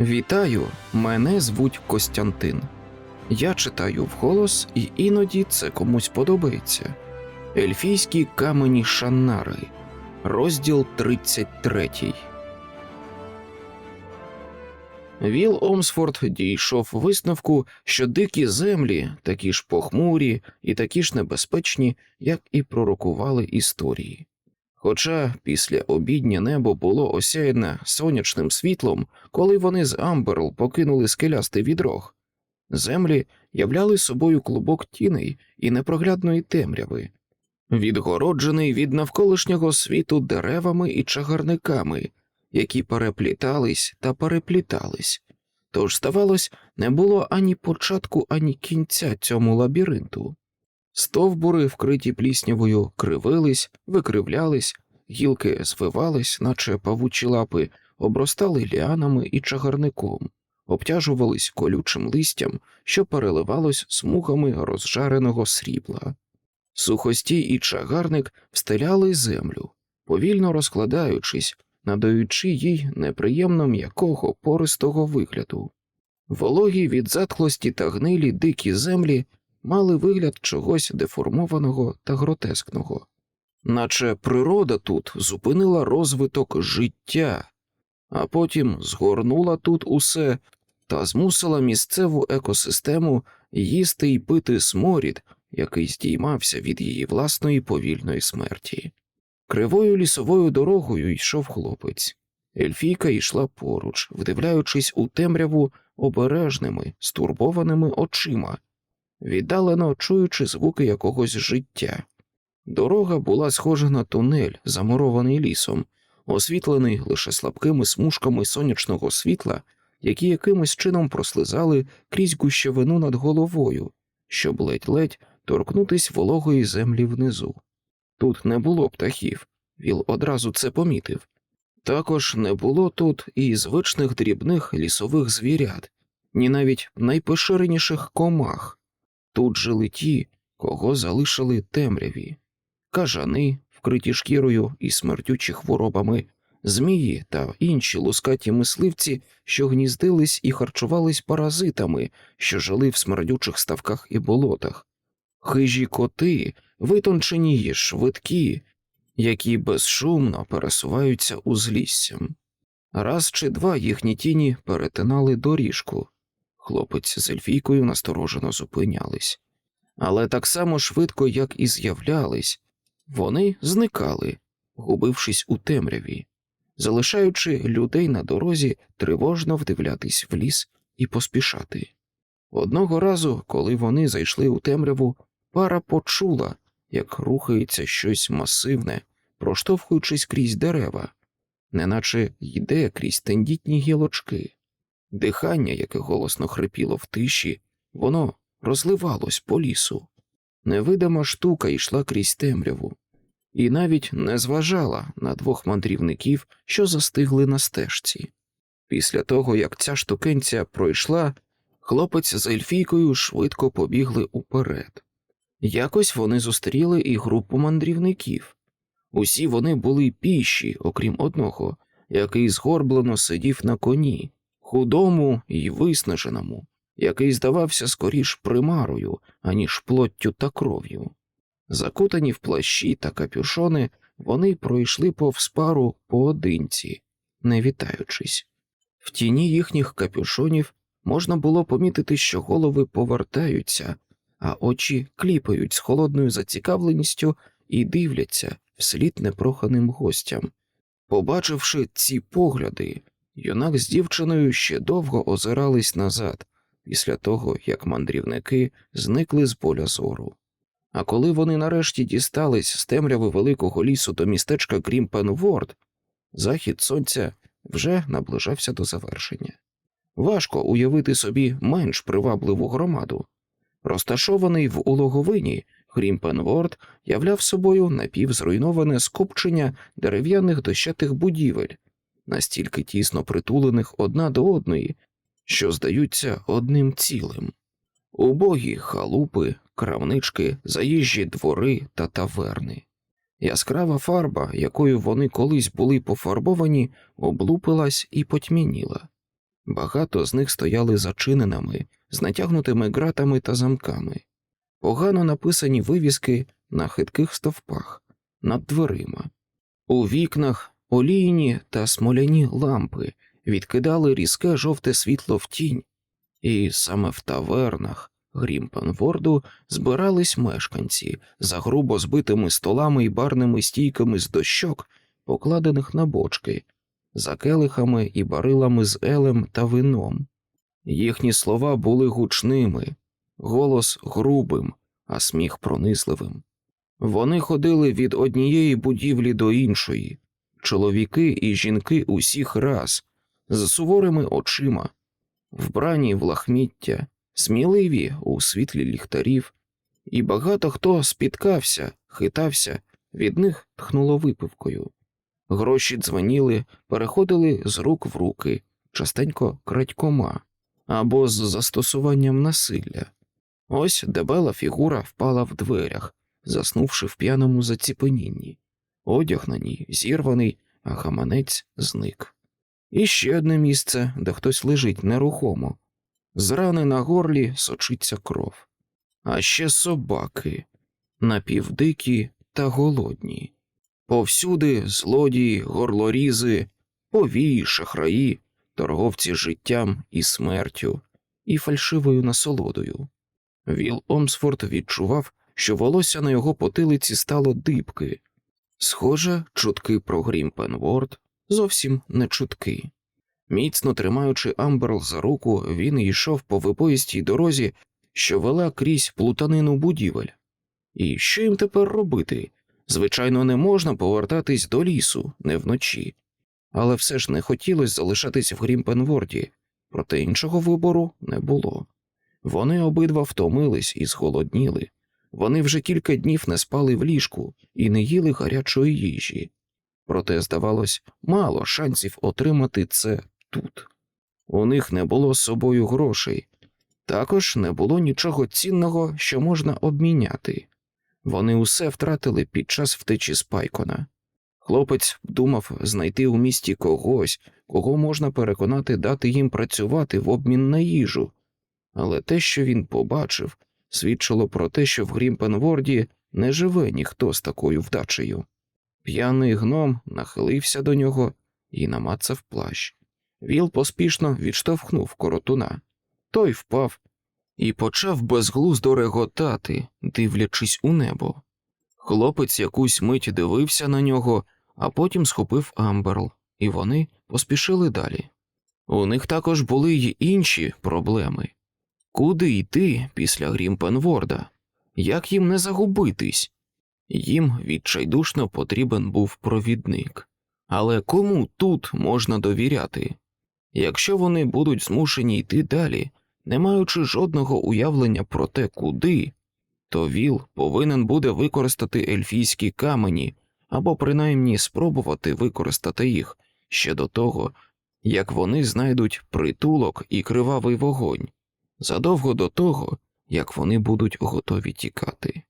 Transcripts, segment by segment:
Вітаю, мене звуть Костянтин. Я читаю вголос, і іноді це комусь подобається. Ельфійські камені Шаннари, розділ 33. Віл Омсфорд дійшов висновку, що дикі землі такі ж похмурі і такі ж небезпечні, як і пророкували історії. Хоча після обіднє небо було осяяне сонячним світлом, коли вони з Амберл покинули скелястий відрог, землі являли собою клубок тіней і непроглядної темряви, відгороджений від навколишнього світу деревами і чагарниками, які переплітались та переплітались. Тож, здавалось, не було ані початку, ані кінця цьому лабіринту. Стовбури, вкриті пліснявою, кривились, викривлялись, гілки звивались, наче павучі лапи, обростали ліанами і чагарником, обтяжувались колючим листям, що переливалось смугами розжареного срібла. Сухостій і чагарник встеляли землю, повільно розкладаючись, надаючи їй неприємно м'якого пористого вигляду. Вологі від затхлості та гнилі дикі землі мали вигляд чогось деформованого та гротескного, наче природа тут зупинила розвиток життя, а потім згорнула тут усе та змусила місцеву екосистему їсти й пити сморід, який здіймався від її власної повільної смерті. Кривою лісовою дорогою йшов хлопець. Ельфійка йшла поруч, вдивляючись у темряву обережними, стурбованими очима, віддалено чуючи звуки якогось життя. Дорога була схожа на тунель, замурований лісом, освітлений лише слабкими смужками сонячного світла, які якимось чином прослизали крізь гущевину над головою, щоб ледь-ледь торкнутись вологої землі внизу. Тут не було птахів, Віл одразу це помітив. Також не було тут і звичних дрібних лісових звірят, ні навіть найпоширеніших комах. Тут жили ті, кого залишили темряві, кажани, вкриті шкірою і смертючі хворобами, змії та інші лускаті мисливці, що гніздились і харчувались паразитами, що жили в смердючих ставках і болотах, хижі коти, витончені й швидкі, які безшумно пересуваються узліссям. Раз чи два їхні тіні перетинали доріжку. Хлопець з Ельфійкою насторожено зупинялись, але так само швидко, як і з'являлись, вони зникали, губившись у темряві, залишаючи людей на дорозі тривожно вдивлятись в ліс і поспішати. Одного разу, коли вони зайшли у темряву, пара почула, як рухається щось масивне, проштовхуючись крізь дерева, неначе йде крізь тендітні гілочки. Дихання, яке голосно хрипіло в тиші, воно розливалось по лісу. Невидима штука йшла крізь темряву, і навіть не зважала на двох мандрівників, що застигли на стежці. Після того, як ця штукенця пройшла, хлопець з ельфійкою швидко побігли уперед. Якось вони зустріли і групу мандрівників. Усі вони були піші, окрім одного, який згорблено сидів на коні, худому і виснаженому, який здавався скоріш примарою, аніж плоттю та кров'ю. Закутані в плащі та капюшони, вони пройшли повз пару поодинці, не вітаючись. В тіні їхніх капюшонів можна було помітити, що голови повертаються, а очі кліпають з холодною зацікавленістю і дивляться вслід непроханим гостям. Побачивши ці погляди, юнак з дівчиною ще довго озирались назад, після того як мандрівники зникли з поля зору. А коли вони нарешті дістались з темряви великого лісу до містечка Грімпенворд, захід сонця вже наближався до завершення. Важко уявити собі менш привабливу громаду. Розташований в улоговині, Грімпенворд являв собою напівзруйноване скупчення дерев'яних дощатих будівель, настільки тісно притулених одна до одної, що здаються одним цілим. Убогі халупи, крамнички, заїжджі двори та таверни. Яскрава фарба, якою вони колись були пофарбовані, облупилась і потьмяніла. Багато з них стояли зачиненими, з натягнутими ґратами та замками, погано написані вивіски на хитких стовпах, над дверима. У вікнах олійні та смоляні лампи відкидали різке жовте світло в тінь, і саме в тавернах Грімпенворду збирались мешканці за грубо збитими столами і барними стійками з дощок, покладених на бочки, за келихами і барилами з елем та вином. Їхні слова були гучними, голос грубим, а сміх пронисливим. Вони ходили від однієї будівлі до іншої, чоловіки і жінки усіх раз, з суворими очима, вбрані в лахміття, сміливі у світлі ліхтарів, і багато хто спіткався, хитався, від них тхнуло випивкою. Гроші дзвоніли, переходили з рук в руки, частенько крадькома або з застосуванням насилля. Ось дебела фігура впала в дверях, заснувши в п'яному заціпенінні. Одяг на ній зірваний, а гаманець зник. І ще одне місце, де хтось лежить нерухомо. З рани на горлі сочиться кров. А ще собаки напівдикі та голодні. Повсюди злодії, горлорізи, повії, шахраї, торговці життям і смертю, і фальшивою насолодою. Віл Омсфорд відчував, що волосся на його потилиці стало дибки. Схоже, чутки про Грімпенворд зовсім не чутки. Міцно тримаючи Амберл за руку, він йшов по випоїстій дорозі, що вела крізь плутанину будівель. І що їм тепер робити? Звичайно, не можна повертатись до лісу не вночі, але все ж не хотілося залишатись в Грімпенворді, проте іншого вибору не було. Вони обидва втомились і зголодніли. Вони вже кілька днів не спали в ліжку і не їли гарячої їжі. Проте, здавалось, мало шансів отримати це тут. У них не було з собою грошей, також не було нічого цінного, що можна обміняти. Вони усе втратили під час втечі з Пайкона. Хлопець думав знайти у місті когось, кого можна переконати дати їм працювати в обмін на їжу, але те, що він побачив, свідчило про те, що в Грімпенворді не живе ніхто з такою вдачею. П'яний гном нахилився до нього і намацав плащ. Віл поспішно відштовхнув коротуна. Той впав і почав безглуздо реготати, дивлячись у небо. Хлопець якусь мить дивився на нього, а потім схопив Амберл, і вони поспішили далі. У них також були й інші проблеми куди йти після Грімпенворда, як їм не загубитись? Їм відчайдушно потрібен був провідник, але кому тут можна довіряти? Якщо вони будуть змушені йти далі, не маючи жодного уявлення про те, куди, то Віл повинен буде використати ельфійські камені або принаймні спробувати використати їх ще до того, як вони знайдуть притулок і кривавий вогонь, задовго до того, як вони будуть готові тікати.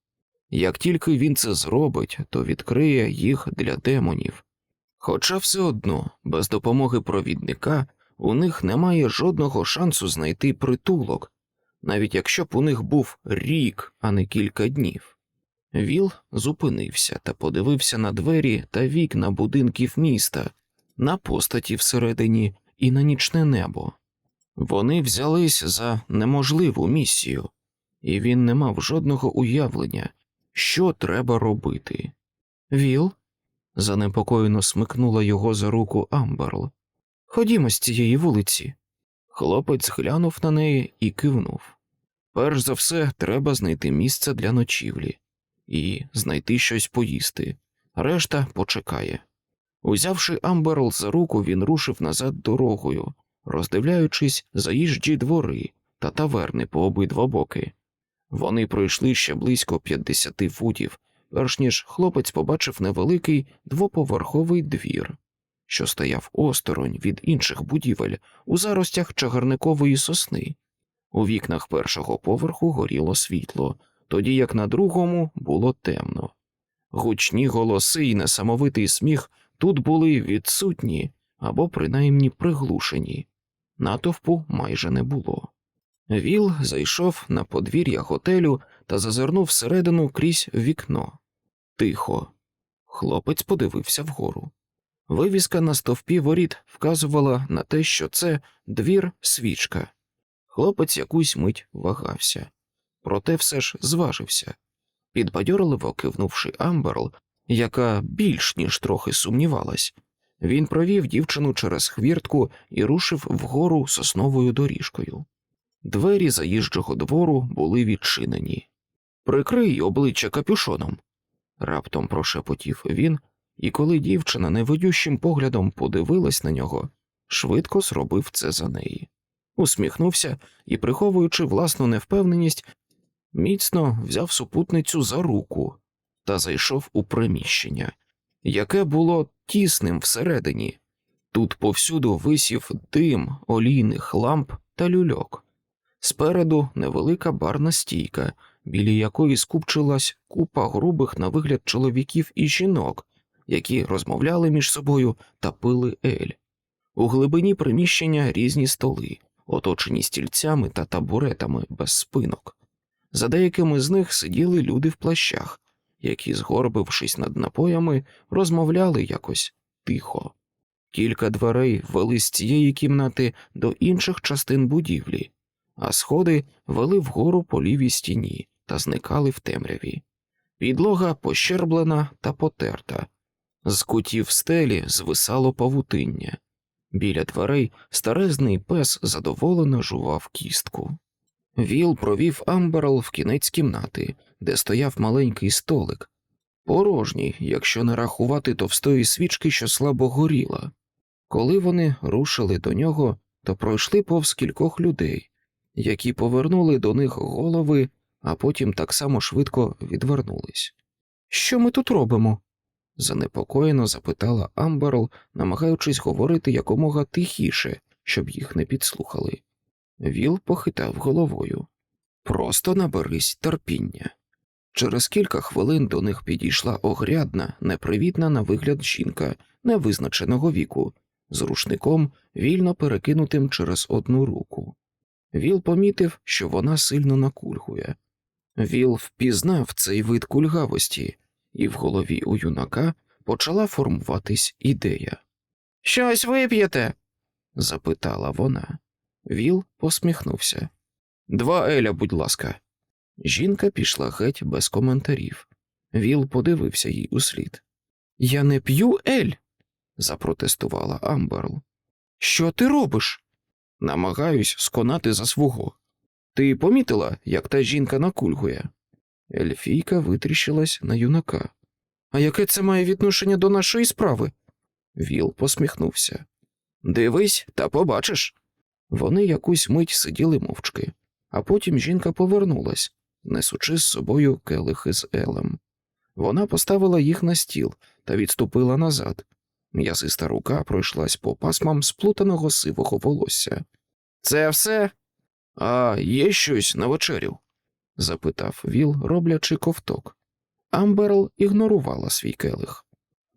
Як тільки він це зробить, то відкриє їх для демонів. Хоча все одно, без допомоги провідника, у них немає жодного шансу знайти притулок, навіть якщо б у них був рік, а не кілька днів. Віл зупинився та подивився на двері та вікна будинків міста, на постаті всередині і на нічне небо. Вони взялись за неможливу місію, і він не мав жодного уявлення, що треба робити. Віл занепокоєно смикнула його за руку Амберл. Ходімо з цієї вулиці. Хлопець глянув на неї і кивнув. Перш за все, треба знайти місце для ночівлі і знайти щось поїсти, решта почекає. Узявши Амберл за руку, він рушив назад дорогою, роздивляючись заїжджі двори та таверни по обидва боки. Вони пройшли ще близько 50 футів, перш ніж хлопець побачив невеликий двоповерховий двір, що стояв осторонь від інших будівель у заростях чагарникової сосни. У вікнах першого поверху горіло світло, тоді як на другому було темно. Гучні голоси і несамовитий сміх тут були відсутні або принаймні приглушені. Натовпу майже не було. Віл зайшов на подвір'я готелю та зазирнув всередину крізь вікно. Тихо. Хлопець подивився вгору. Вивіска на стовпі воріт вказувала на те, що це двір свічка. Хлопець якусь мить вагався, проте все ж зважився. Підбадьорливо кивнувши Амберл, яка більш ніж трохи сумнівалась, він провів дівчину через хвіртку і рушив вгору сосновою доріжкою. Двері заїжджого двору були відчинені. Прикрий обличчя капюшоном, раптом прошепотів він, і коли дівчина невидющим поглядом подивилась на нього, швидко зробив це за неї. Усміхнувся і, приховуючи власну невпевненість, міцно взяв супутницю за руку та зайшов у приміщення, яке було тісним всередині. Тут повсюду висів дим олійних ламп та люльок. Спереду невелика барна стійка, біля якої скупчилась купа грубих на вигляд чоловіків і жінок, які розмовляли між собою та пили ель. У глибині приміщення різні столи, оточені стільцями та табуретами без спинок. За деякими з них сиділи люди в плащах, які, згорбившись над напоями, розмовляли якось тихо. Кілька дверей вели з цієї кімнати до інших частин будівлі, а сходи вели вгору по лівій стіні та зникали в темряві. Підлога пощерблена та потерта. З кутів стелі звисало павутиння. Біля дверей старезний пес задоволено жував кістку. Віл провів Амберл в кінець кімнати, де стояв маленький столик, порожній, якщо не рахувати товстої свічки, що слабо горіла. Коли вони рушили до нього, то пройшли повз кількох людей, які повернули до них голови, а потім так само швидко відвернулись. Що ми тут робимо? занепокоєно запитала Амберл, намагаючись говорити якомога тихіше, щоб їх не підслухали. Віл похитав головою. Просто наберись терпіння. Через кілька хвилин до них підійшла огрядна, непривітна на вигляд жінка невизначеного віку, з рушником, вільно перекинутим через одну руку. Віл помітив, що вона сильно накульгує. Віл впізнав цей вид кульгавості, і в голові у юнака почала формуватись ідея. Щось вип'єте? запитала вона. Віл посміхнувся. Два Еля, будь ласка. Жінка пішла геть без коментарів. Віл подивився їй услід. Я не п'ю Ель, запротестувала Амберл. Що ти робиш? Намагаюсь сконати за свого. Ти помітила, як та жінка накульгує? Ельфійка витріщилась на юнака. А яке це має відношення до нашої справи? Віл посміхнувся. Дивись, та побачиш. Вони якусь мить сиділи мовчки, а потім жінка повернулась, несучи з собою келихи з елем. Вона поставила їх на стіл та відступила назад. М'язиста рука пройшлась по пасмам сплутаного сивого волосся. Це все? А є щось на вечерю? запитав Віл, роблячи ковток. Амберл ігнорувала свій келих.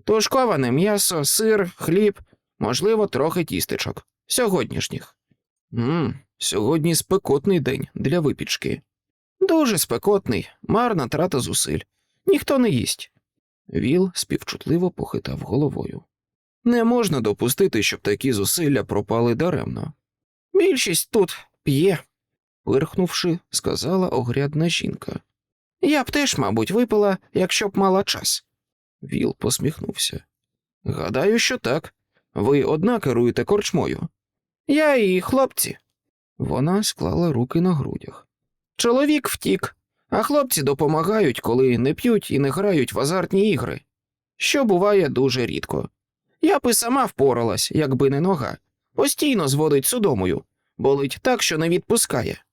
Тушковане м'ясо, сир, хліб, можливо, трохи тістечок. Сьогоднішніх. Мм, сьогодні спекотний день для випічки. Дуже спекотний, марна трата зусиль. Ніхто не їсть. Віл співчутливо похитав головою. Не можна допустити, щоб такі зусилля пропали даремно. Більшість тут п'є, пирхнувши, сказала огрядна жінка. Я б теж, мабуть, випила, якщо б мала час. Віл посміхнувся. Гадаю, що так. Ви одна керуєте корчмою. Я і хлопці. Вона склала руки на грудях. Чоловік втік, а хлопці допомагають, коли не п'ють і не грають в азартні ігри, що буває дуже рідко. Я б і сама впоралась, якби не нога. Постійно зводить судомою, болить так, що не відпускає.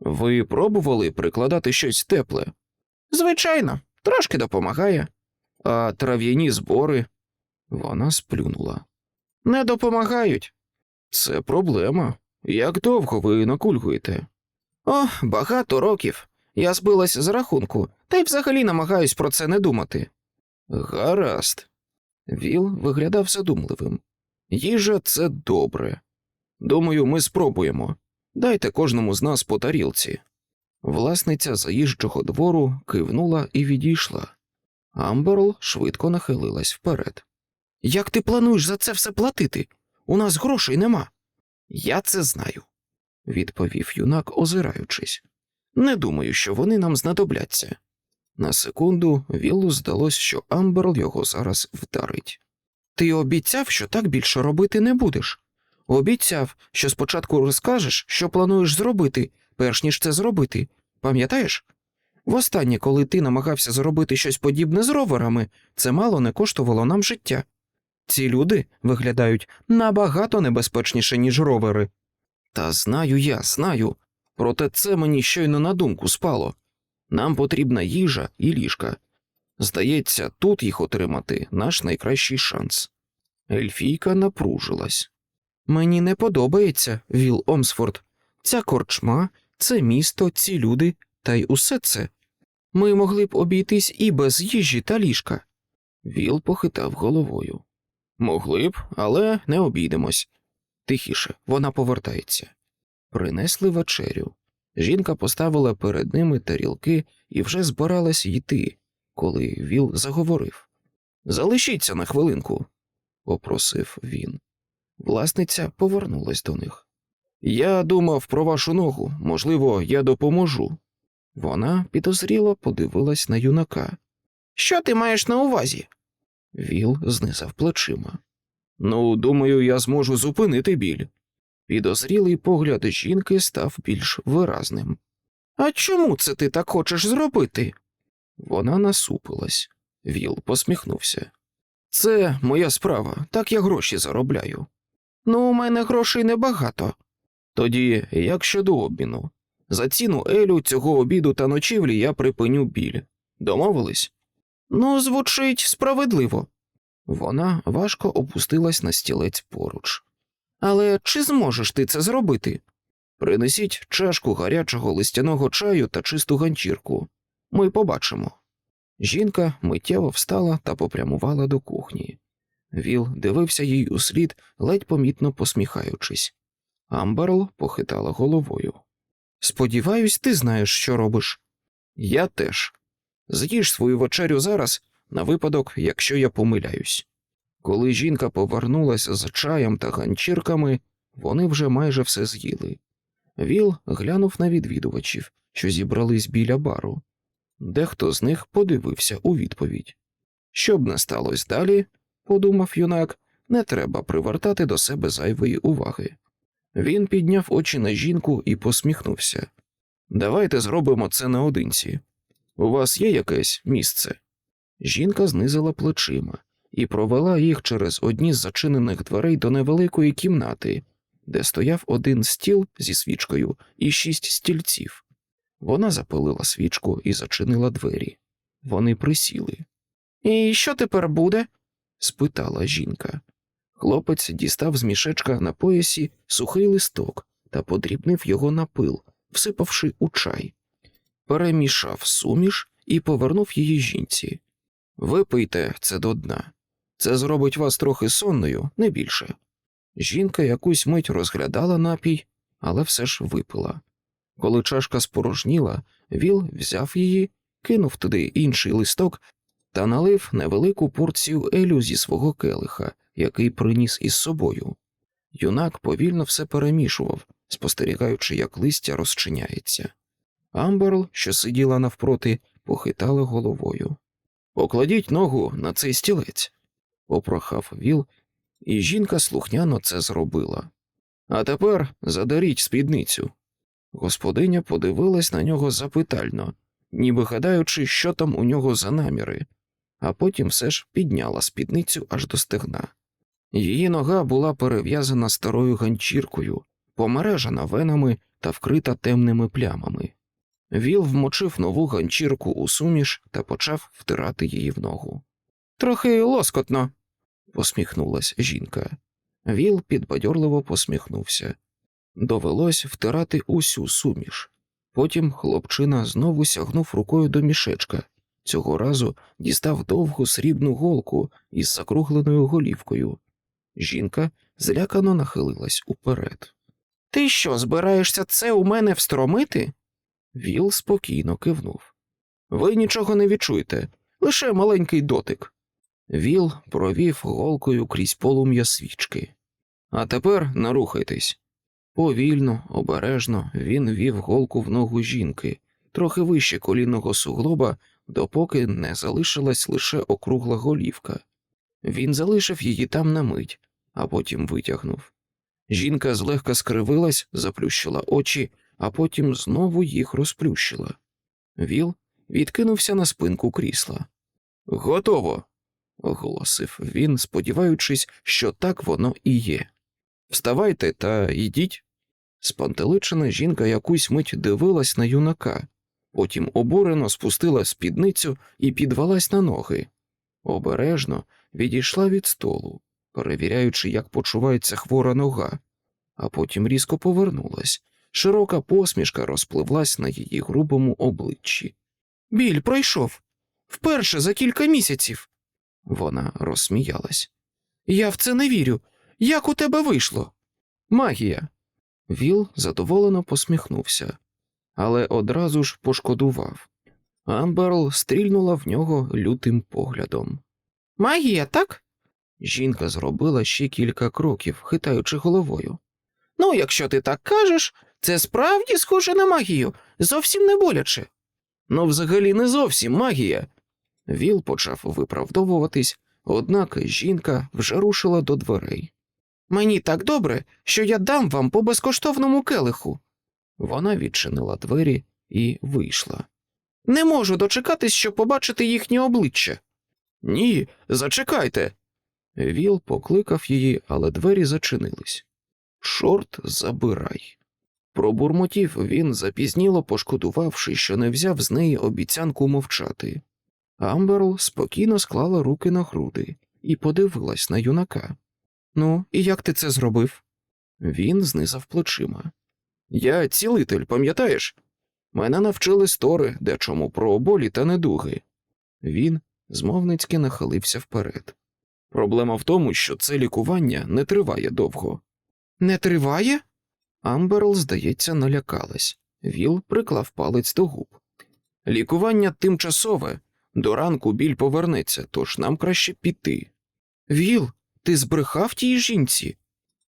Ви пробували прикладати щось тепле? Звичайно, трошки допомагає. А трав'яні збори. Вона сплюнула. Не допомагають. Це проблема. Як довго ви накульгуєте? О, багато років. Я збилась з рахунку, та й взагалі намагаюсь про це не думати. Гаразд. Віл виглядав задумливим. Їжа це добре. Думаю, ми спробуємо. Дайте кожному з нас по тарілці. Власниця заїжджого двору кивнула і відійшла. Амберл швидко нахилилась вперед. Як ти плануєш за це все платити? У нас грошей нема. Я це знаю, відповів юнак, озираючись. Не думаю, що вони нам знадобляться. На секунду Віллу здалось, що Амберл його зараз вдарить. Ти обіцяв, що так більше робити не будеш. Обіцяв, що спочатку розкажеш, що плануєш зробити, перш ніж це зробити. Пам'ятаєш? Востаннє, коли ти намагався зробити щось подібне з роверами, це мало не коштувало нам життя. Ці люди виглядають набагато небезпечніше, ніж ровери. Та знаю я, знаю. Проте це мені щойно на думку спало. Нам потрібна їжа і ліжка. Здається, тут їх отримати наш найкращий шанс. Ельфійка напружилась. Мені не подобається, Віл Омсфорд. Ця корчма, це місто, ці люди, та й усе це. Ми могли б обійтись і без їжі та ліжка. Віл похитав головою. Могли б, але не обійдемось. Тихіше, вона повертається. Принесли вечерю. Жінка поставила перед ними тарілки і вже збиралась йти, коли Віл заговорив. Залишіться на хвилинку, попросив він. Власниця повернулась до них. Я думав про вашу ногу, можливо, я допоможу. Вона підозріло подивилась на юнака. Що ти маєш на увазі? Віл знизав плечима. Ну, думаю, я зможу зупинити біль. Підозрілий погляд жінки став більш виразним. А чому це ти так хочеш зробити? Вона насупилась. Віл посміхнувся. Це моя справа, так я гроші заробляю. Ну, у мене грошей небагато. Тоді як щодо обміну? За ціну Елю цього обіду та ночівлі я припиню біль. Домовились? Ну, звучить справедливо. Вона важко опустилась на стілець поруч. Але чи зможеш ти це зробити? Принесіть чашку гарячого листяного чаю та чисту ганчірку. Ми побачимо. Жінка миттєво встала та попрямувала до кухні. Віл дивився їй услід, ледь помітно посміхаючись. Амберл похитала головою. Сподіваюсь, ти знаєш, що робиш. Я теж. З'їж свою вечерю зараз, на випадок, якщо я помиляюсь. Коли жінка повернулася за чаєм та ганчірками, вони вже майже все з'їли. Віл глянув на відвідувачів, що зібрались біля бару. Дехто з них подивився у відповідь. Щоб не сталося далі, подумав юнак, не треба привертати до себе зайвої уваги. Він підняв очі на жінку і посміхнувся. Давайте зробимо це наодинці. У вас є якесь місце? Жінка знизила плечима і провела їх через одні з зачинених дверей до невеликої кімнати, де стояв один стіл зі свічкою і шість стільців. Вона запалила свічку і зачинила двері. Вони присіли. І що тепер буде? спитала жінка. Хлопець дістав з мішечка на поясі сухий листок та подрібнив його на пил, всипавши у чай. Перемішав суміш і повернув її жінці. Випийте це до дна. Це зробить вас трохи сонною, не більше. Жінка якусь мить розглядала напій, але все ж випила. Коли чашка спорожніла, Віл взяв її, кинув туди інший листок та налив невелику порцію елю зі свого келиха, який приніс із собою. Юнак повільно все перемішував, спостерігаючи, як листя розчиняється. Амберл, що сиділа навпроти, похитала головою. Покладіть ногу на цей стілець, попрохав Віл, і жінка слухняно це зробила. А тепер задаріть спідницю. Господиня подивилась на нього запитально, ніби гадаючи, що там у нього за наміри, а потім все ж підняла спідницю аж до стегна. Її нога була перев'язана старою ганчіркою, помережена венами та вкрита темними плямами. Віл вмочив нову ганчірку у суміш та почав втирати її в ногу. Трохи лоскотно, посміхнулась жінка. Віл підбадьорливо посміхнувся. Довелось втирати усю суміш. Потім хлопчина знову сягнув рукою до мішечка, цього разу дістав довгу срібну голку із закругленою голівкою. Жінка злякано нахилилась уперед. Ти що, збираєшся це у мене встромити? Віл спокійно кивнув. Ви нічого не відчуєте, лише маленький дотик. Віл провів голкою крізь полум'я свічки. А тепер нарухайтесь. Повільно, обережно він вів голку в ногу жінки, трохи вище колінного суглоба, допоки не залишилась лише округла голівка. Він залишив її там на мить, а потім витягнув. Жінка злегка скривилась, заплющила очі, а потім знову їх розплющила. Віл відкинувся на спинку крісла. Готово, оголосив він, сподіваючись, що так воно і є. Вставайте та йдіть. Спантеличена жінка якусь мить дивилась на юнака, потім обурено спустила спідницю і підвелась на ноги. Обережно відійшла від столу, перевіряючи, як почувається хвора нога, а потім різко повернулась. Широка посмішка розпливлась на її грубому обличчі. Біль пройшов вперше за кілька місяців. Вона розсміялась. Я в це не вірю. Як у тебе вийшло? Магія. Віл задоволено посміхнувся, але одразу ж пошкодував. Амберл стрільнула в нього лютим поглядом. Магія, так? Жінка зробила ще кілька кроків, хитаючи головою. Ну, якщо ти так кажеш, це справді схоже на магію, зовсім не боляче. Ну, взагалі, не зовсім магія. Віл почав виправдовуватись, однак жінка вже рушила до дверей. Мені так добре, що я дам вам по безкоштовному келиху. Вона відчинила двері і вийшла. Не можу дочекатись, щоб побачити їхнє обличчя. Ні, зачекайте. Віл покликав її, але двері зачинились. Шорт забирай. Пробурмотів він, запізніло пошкодувавши, що не взяв з неї обіцянку мовчати. Амберл спокійно склала руки на груди і подивилась на юнака. Ну, і як ти це зробив? Він знизав плечима. Я цілитель, пам'ятаєш? Мене навчили стори дечому про болі та недуги. Він змовницьки нахилився вперед. Проблема в тому, що це лікування не триває довго. Не триває? Амберл, здається, налякалась. Віл приклав палець до губ. Лікування тимчасове, до ранку біль повернеться, тож нам краще піти. Віл, ти збрехав тій жінці?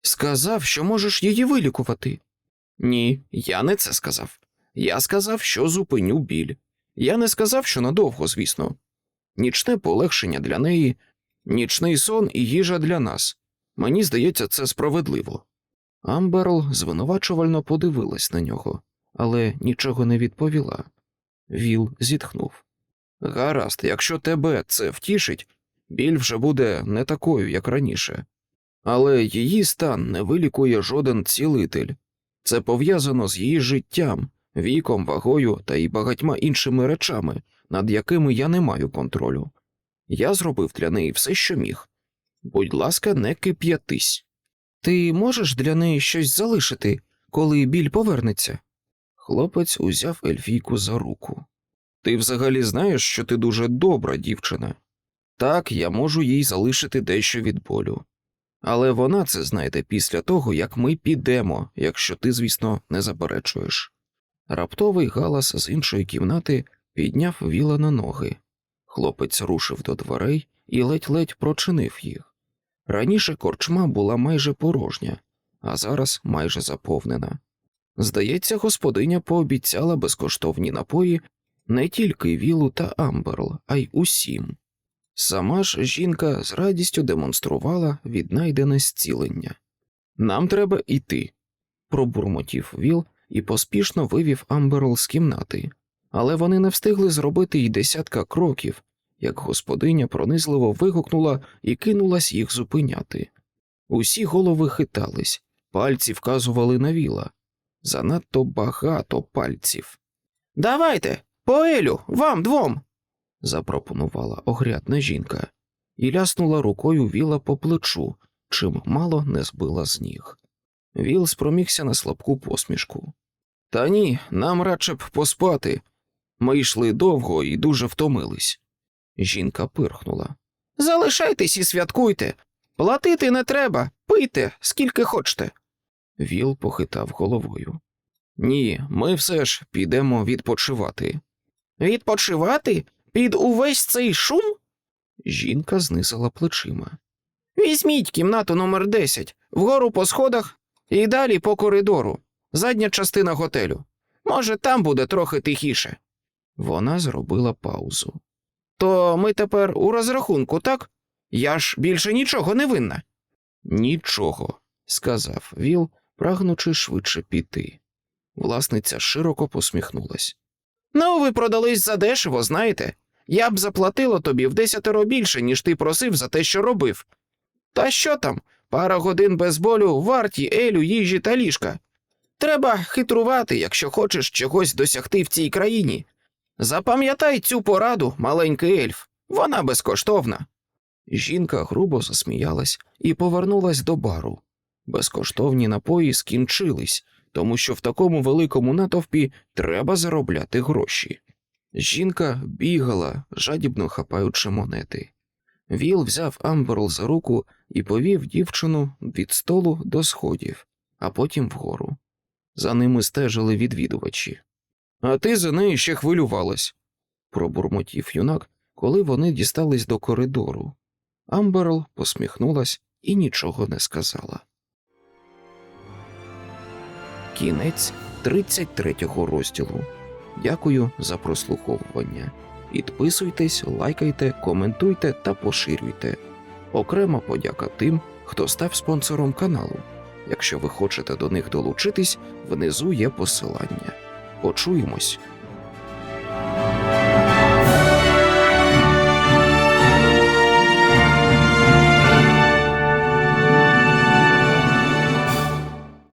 Сказав, що можеш її вилікувати. Ні, я не це сказав. Я сказав, що зупиню біль. Я не сказав, що надовго, звісно. Нічне полегшення для неї, нічний сон і їжа для нас. Мені здається, це справедливо. Амберл звинувачувально подивилась на нього, але нічого не відповіла. Віл зітхнув. Гаразд, якщо тебе це втішить, біль вже буде не такою, як раніше. Але її стан не вилікує жоден цілитель. Це пов'язано з її життям, віком, вагою та й багатьма іншими речами, над якими я не маю контролю. Я зробив для неї все, що міг. Будь ласка, не кип'ятись. Ти можеш для неї щось залишити, коли біль повернеться? Хлопець узяв Ельфійку за руку. Ти взагалі знаєш, що ти дуже добра дівчина. Так, я можу їй залишити дещо від болю. Але вона це знайде після того, як ми підемо, якщо ти, звісно, не заперечуєш. Раптовий галас з іншої кімнати підняв віла на ноги. Хлопець рушив до дверей і ледь-ледь прочинив їх. Раніше корчма була майже порожня, а зараз майже заповнена. Здається, господиня пообіцяла безкоштовні напої не тільки Вілу та Амберл, а й усім. Сама ж жінка з радістю демонструвала віднайдене зцілення. Нам треба йти, пробурмотів Віл і поспішно вивів Амберл з кімнати, але вони не встигли зробити й десятка кроків, як господиня пронизливо вигукнула і кинулась їх зупиняти. Усі голови хитались, пальці вказували на віла. Занадто багато пальців. Давайте, поелю, вам двом. запропонувала огрядна жінка і ляснула рукою віла по плечу, чим мало не збила з ніг. Віл спромігся на слабку посмішку. Та ні, нам радше б поспати. Ми йшли довго і дуже втомились. Жінка пирхнула. Залишайтесь і святкуйте. Платити не треба, пийте, скільки хочете. Віл похитав головою. Ні, ми все ж підемо відпочивати. Відпочивати? Під увесь цей шум? Жінка знизила плечима. Візьміть кімнату номер 10, вгору по сходах і далі по коридору, задня частина готелю. Може, там буде трохи тихіше. Вона зробила паузу. То ми тепер у розрахунку, так? Я ж більше нічого не винна. Нічого, сказав Віл, прагнучи швидше піти. Власниця широко посміхнулась. Ну, ви продались задешево, знаєте. Я б заплатила тобі в десятеро більше, ніж ти просив за те, що робив. Та що там? Пара годин без болю варті елю, їжі та ліжка. Треба хитрувати, якщо хочеш чогось досягти в цій країні. Запам'ятай цю пораду, маленький ельф, вона безкоштовна. Жінка грубо засміялась і повернулась до бару. Безкоштовні напої скінчились, тому що в такому великому натовпі треба заробляти гроші. Жінка бігала, жадібно хапаючи монети. Віл взяв Амберл за руку і повів дівчину від столу до сходів, а потім вгору. За ними стежили відвідувачі. А ти за нею ще хвилювалась, пробурмотів юнак, коли вони дістались до коридору. Амберл посміхнулась і нічого не сказала. Кінець 33 розділу. Дякую за прослуховування. Підписуйтесь, лайкайте, коментуйте та поширюйте. Окрема подяка тим, хто став спонсором каналу. Якщо ви хочете до них долучитись, внизу є посилання. Почуємось.